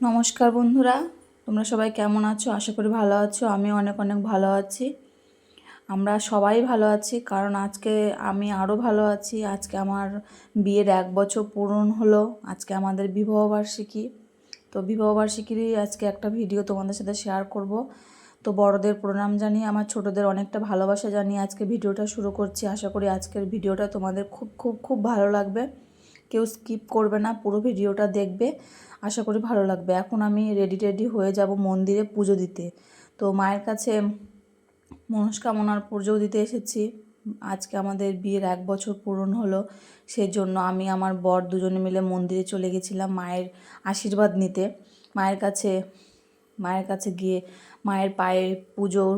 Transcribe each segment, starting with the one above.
নমস্কার বন্ধুরা, তোমরা সবাই কেমন আছো? আশা করি ভালো আছো আমি অনেক অনেক ভালো আছি। আমরা সবাই ভালো আছি, কারণ আজকে আমি আরও ভালো আছি। আজকে আমার বিয়ের এক বছর পূরণ হলো, আজকে আমাদের বিবাহবার্ষিকী তো বিবাহবার্ষিকীরই আজকে একটা ভিডিও তোমাদের সাথে শেয়ার করব। তো বড়দের প্রণাম জানিয়ে, আমার ছোটদের অনেকটা ভালোবাসা জানিয়ে আজকে ভিডিওটা শুরু করছি। আশা করি আজকের ভিডিওটা তোমাদের খুব খুব খুব ভালো লাগবে। কেউ স্কিপ করবে না, পুরো ভিডিওটা দেখবে। আশা করি ভালো লাগবে। এখন আমি রেডি টেডি হয়ে যাব মন্দিরে পুজো দিতে। তো মায়ের কাছে মনস্কামনার পুজো দিতে এসেছি। আজকে আমাদের বিয়ের এক বছর পূরণ হলো সেই জন্য আমি, আমার বর দুজনে মিলে মন্দিরে চলে গেছিলাম মায়ের আশীর্বাদ নিতে। মায়ের কাছে মায়ের কাছে গিয়ে মায়ের পায়ে পুজোর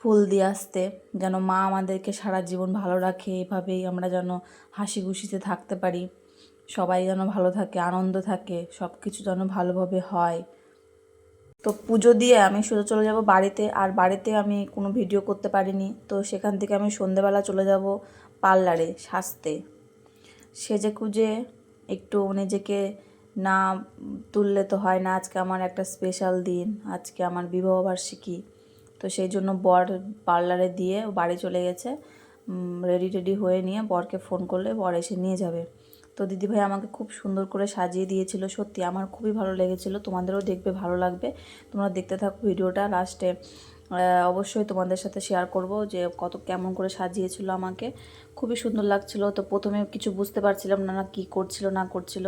ফুল দিয়ে আসতে, যেন মা আমাদেরকে সারা জীবন ভালো রাখে। এভাবেই আমরা যেন হাসি খুশিতে থাকতে পারি। সবাই যেন ভালো থাকে, আনন্দ থাকে সব কিছু যেন ভালোভাবে হয়। তো পুজো দিয়ে আমি সোজা চলে যাব বাড়িতে, আর বাড়িতে আমি কোনো ভিডিও করতে পারিনি। তো সেখান থেকে আমি সন্ধেবেলা চলে যাব পার্লারে সাজতে। সেজে কুজে একটু নিজেকে না তুললে তো হয় না, আজকে আমার একটা স্পেশাল দিন, আজকে আমার বিবাহবার্ষিকী তো সেই জন্য বর পার্লারে দিয়ে বাড়ি চলে গেছে। রেডি টেডি হয়ে নিয়ে বরকে ফোন করলে বর এসে নিয়ে যাবে। তো দিদিভাই আমাকে খুব সুন্দর করে সাজিয়ে দিয়েছিল, সত্যি আমার খুবই ভালো লেগেছিল, তোমাদেরও দেখবে ভালো লাগবে। তোমরা দেখতে থাকো ভিডিওটা লাস্টে অবশ্যই তোমাদের সাথে শেয়ার করব যে কত, কেমন করে সাজিয়েছিল আমাকে। খুবই সুন্দর লাগছিল, তো প্রথমে কিছু বুঝতে পারছিলাম না না কী করছিল, না করছিল।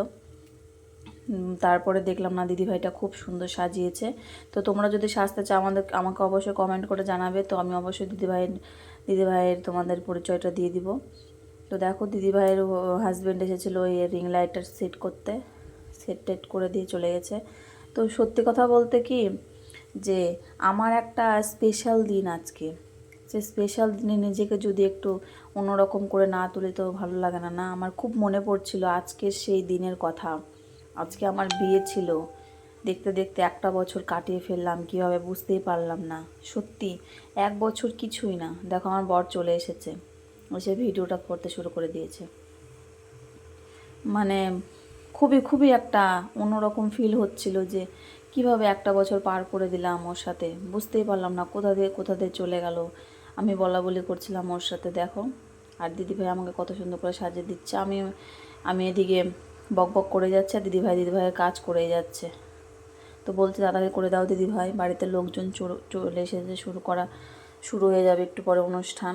তারপরে দেখলাম না দিদিভাইটা খুব সুন্দর সাজিয়েছে। তো তোমরা যদি সাজতে চাও, আমাদের, আমাকে অবশ্যই কমেন্ট করে জানাবে, তো আমি অবশ্যই দিদিভাইয়ের দিদিভাইয়ের তোমাদের পরিচয়টা দিয়ে দিব। তো দেখো দিদিভাইয়ের হাজব্যান্ড এসেছিল ওই রিং লাইটার সেট করতে সেট টেট করে দিয়ে চলে গেছে। তো সত্যি কথা বলতে কি, যে আমার একটা স্পেশাল দিন আজকে। সে স্পেশাল দিনে নিজেকে যদি একটু অন্যরকম করে না তুলি তো ভালো লাগে না। না, আমার খুব মনে পড়ছিল আজকের সেই দিনের কথা। আজকে আমার বিয়ে ছিল। দেখতে দেখতে একটা বছর কাটিয়ে ফেললাম, কীভাবে বুঝতেই পারলাম না। সত্যি, এক বছর কিছুই না। দেখো আমার বর চলে এসেছে। সে ভিডিওটা করতে শুরু করে দিয়েছে। মানে খুবই খুবই একটা অন্যরকম ফিল হচ্ছিল যে কীভাবে একটা বছর পার করে দিলাম ওর সাথে। বুঝতেই পারলাম না কোথা দিয়ে কোথা দিয়ে চলে গেল। আমি বলা বলি করছিলাম ওর সাথে, দেখো, আর দিদিভাই আমাকে কত সুন্দর করে সাজিয়ে দিচ্ছে। আমি আমি এদিকে বক বক করে যাচ্ছে আর দিদিভাই দিদিভাইয়ের কাজ করে যাচ্ছে। তো বলছে দাদাকে করে দাও দিদিভাই, বাড়িতে লোকজন চলে এসেছে, শুরু করা, শুরু হয়ে যাবে একটু পরে অনুষ্ঠান।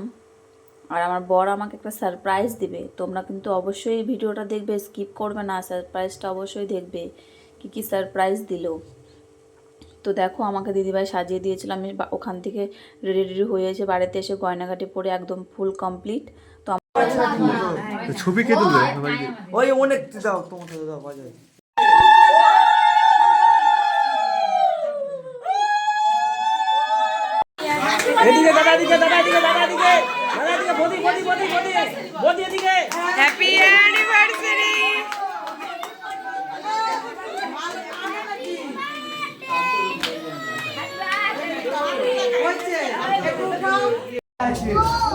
আর আমার বর আমাকে একটা সারপ্রাইজ দিবে। তোমরা কিন্তু অবশ্যই ভিডিওটা দেখবে স্কিপ করবে না সারপ্রাইজটা অবশ্যই দেখবে কি কি সারপ্রাইজ দিল। তো দেখো, আমাকে দিদিভাই সাজিয়ে দিয়েছিল। আমি ওখান থেকে রেডি রেডি হয়ে এসে বাড়িতে এসে গয়নাঘাটি পরে একদম ফুল কমপ্লিট তো ছবি কে তুলবে? ওই অনেক দাও তোমার দাও বাজায় এদিকে দাদা দিকে দাদা দিকে দাদা দিকে দাদা দিকে বদি বদি বদি বদি বদি, এদিকে। হ্যাপি অ্যানিভার্সারি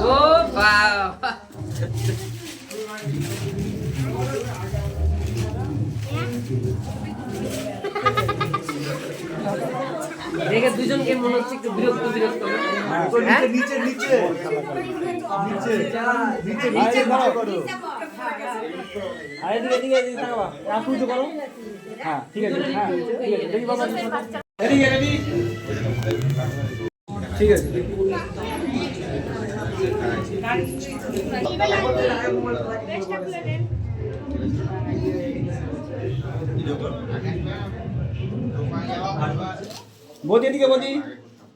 ও বাবা দেখে দুজনকে মনে হচ্ছে একটু বিরক্ত বিরক্ত। হ্যাঁ? নিচে নিচে নিচে। নিচে নিচে করো। আর এদিকে তাকাবা। রাখু তো করো। হ্যাঁ ঠিক আছে হ্যাঁ দেখি বাবা এদিকে রেডি। ঠিক আছে। বদি এদিকে বদি।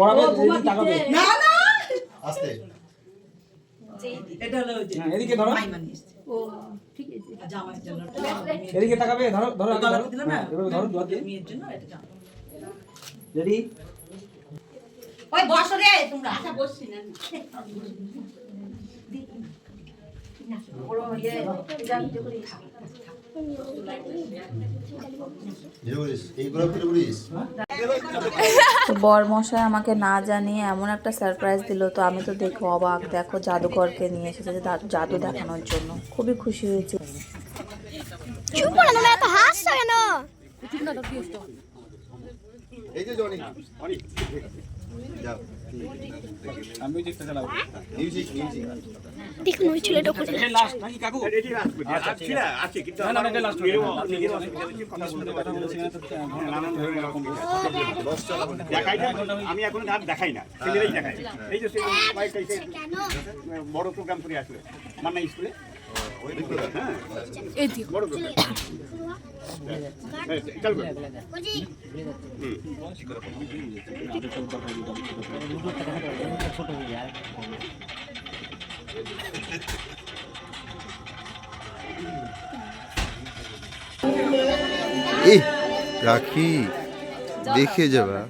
পড়াবে তাকাবে। না না। আস্তে। এটা হলো এদিকে ধরো। এদিকে তাকাবে ধরো ধরো আগে ধরো। ধরো রেডি? ওই বসো রে তোমরা। এইগুলো করে তো বর মশাই আমাকে না জানিয়ে এমন একটা সারপ্রাইজ দিল তো আমি তো দেখো অবাক। দেখো জাদুঘরকে নিয়ে এসেছে যে জাদু দেখানোর জন্য। খুবই খুশি হয়েছি। চুপ করে তোমরা এত হাসছো কেন? এই যে আমি দেখুন ওই ছেলেটা কোথায় আচ্ছা এখন আর দেখাই না। ছেলেরাই দেখাই এই যে কেন? বড় প্রোগ্রাম করে আসলে। মান্না স্কুলে। রাখি দেখে যাবা।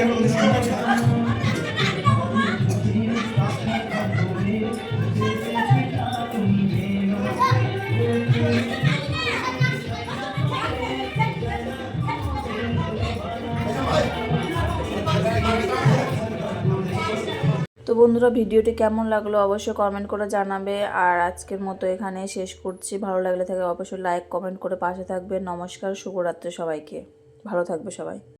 তো বন্ধুরা, ভিডিওটি কেমন লাগল অবশ্যই কমেন্ট করে জানাবে। আর আজকের মতো এখানে শেষ করছি। ভালো লাগলে থাকে অবশ্যই লাইক কমেন্ট করে পাশে থাকবে নমস্কার, শুভরাত্রি সবাইকে। ভালো থাকবে সবাই।